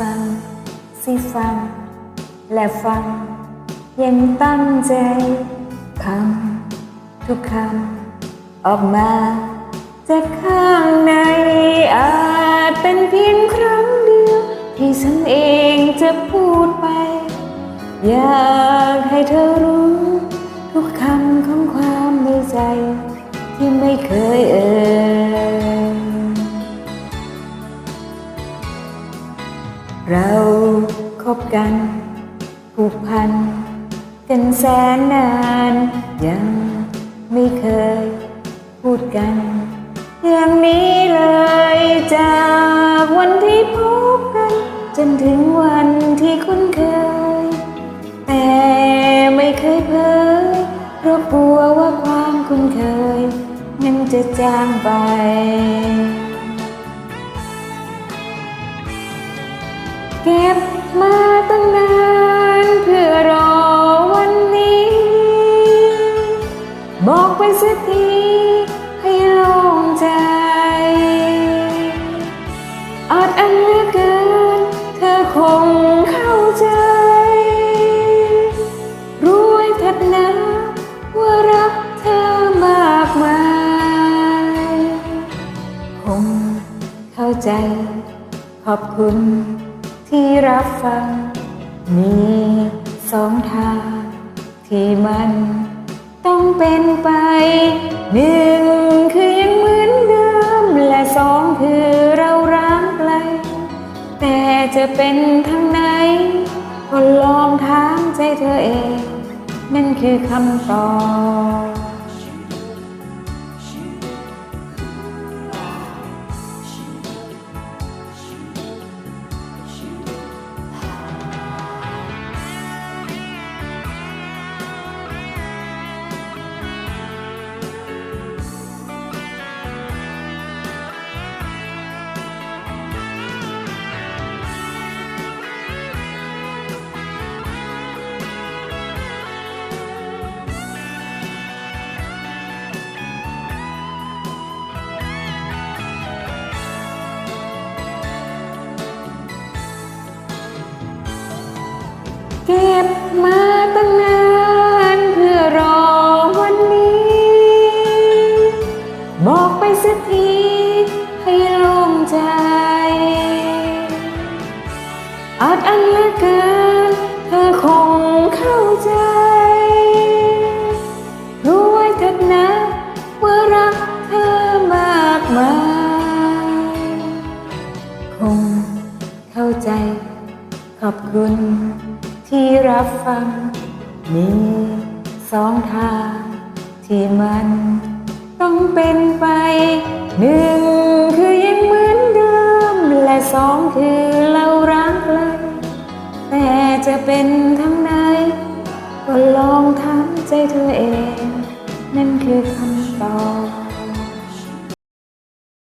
ฟังสิฟัง และฟัง ยังตั้งใจคำทุกคำออกมาจากข้างในอาจเป็นเพียงครั้งเดียว ที่ฉันเองจะพูดไป อยากให้เธอรู้ ทุกคำของความในใจ ที่ไม่เคยเอ่ย เราคบกันผูกพัน กันแสนนาน ยังไม่เคยพูดกัน อย่างนี้เลยจากวันที่พบกัน จนถึงวันที่คุ้นเคย แต่ไม่เคยเผยเพราะกลัวว่าความคุ้นเคย นั้นจะจางไป เก็บมาตั้งนานเพื่อรอวันนี้ บอกไปสักทีให้โล่งใจอาจอันเหลือเกินเธอคงเข้าใจ รู้ไว้เถัดนะว่ารักเธอมากมายคงเข้าใจขอบคุณ รับฟัง มีสองทาง ที่มันต้องเป็นไปหนึ่งคือยังเหมือนเดิม และสองคือเราร้างไกล แต่จะเป็นทางไหน ก็ลองถามใจเธอเอง นั่นคือคำตอบ บมาตั้งนานเพื่อรอวันนี้ บอกไปสักทีให้โล่งใจ อาจอันเลือเกินเธอคงเข้าใจ รู้ไว้เถิดนะว่ารักเธอมากมาย คงเข้าใจขอบคุณ ที่รับฟัง มีสองทาง ที่มันต้องเป็นไปหนึ่งคือยังเหมือนเดิม และสองคือเรารักเลยแต่จะเป็นทางไหนก็ลองถามใจเธอเอง นั่นคือคำตอบ